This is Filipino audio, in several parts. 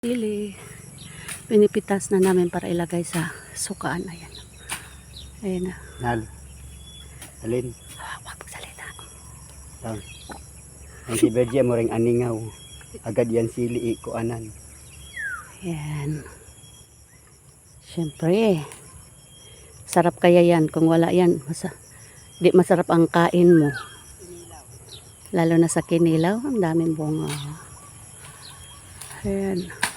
Sili. Pinipitas na namin para ilagay sa sukaan. Ayan. Ayan na. Nal. Alin. Ah, Huwag magsalita. Tang. Ang si Bergia mo ring aningaw. Agad yan sili ikuanan. Ayan. Siyempre. Sarap kaya yan. Kung wala yan, masa di masarap ang kain mo. Lalo na sa kinilaw. Ang daming bunga. Ayan.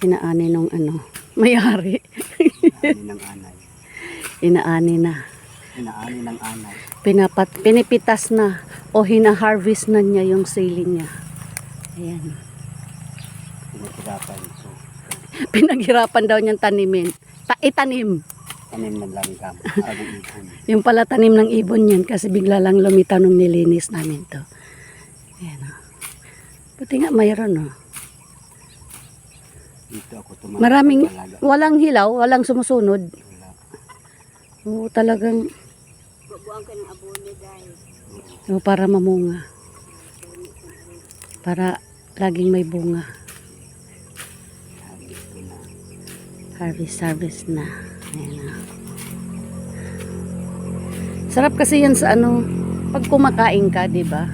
Inaani nung ano. Mayari. Ani ng anay. Inaani na. Inaani ng anay. Pinapat, pinipitas na o hina-harvest na niya yung sili niya. Ayan. Pinagkirapan ko. Pinaghirapan daw niyang tanimin. Ta itanim. Tanim ng langgam. Yung pala tanim ng ibon yan kasi bigla lang lumitaw nung nilinis namin to. Ayan o. Buti nga mayroon o. Dito ako tumakas. Maraming, Talaga. walang hilaw, walang sumusunod. Wala. Oo, talagang, Bubuang ka ng abono dahil. oo, para mamunga. Para laging may bunga. Harvest. Harvest, na. Ayan na. Sarap kasi yan sa ano, pag kumakain ka, di ba?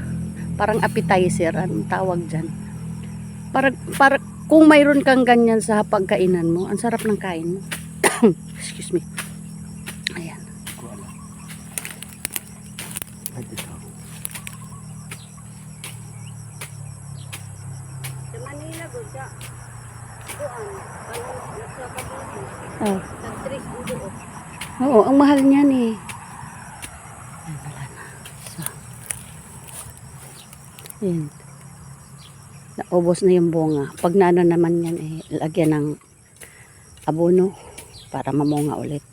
Parang appetizer, anong tawag dyan? Para, para, kung mayroon kang ganyan sa pagkainan mo, ang sarap ng kain mo. Excuse me. Ayan. Oh. Oo, ang mahal niyan eh. Ayan, wala na. Naubos na yung bunga. Pag naano naman yan eh, lagyan ng abono para mamunga ulit.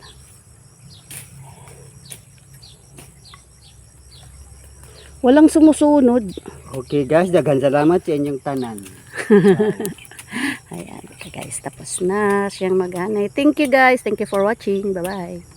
Walang sumusunod. Okay guys, daghan salamat sa inyong tanan. Ayan, okay guys, tapos na siyang maghanay. Thank you guys. Thank you for watching. Bye-bye.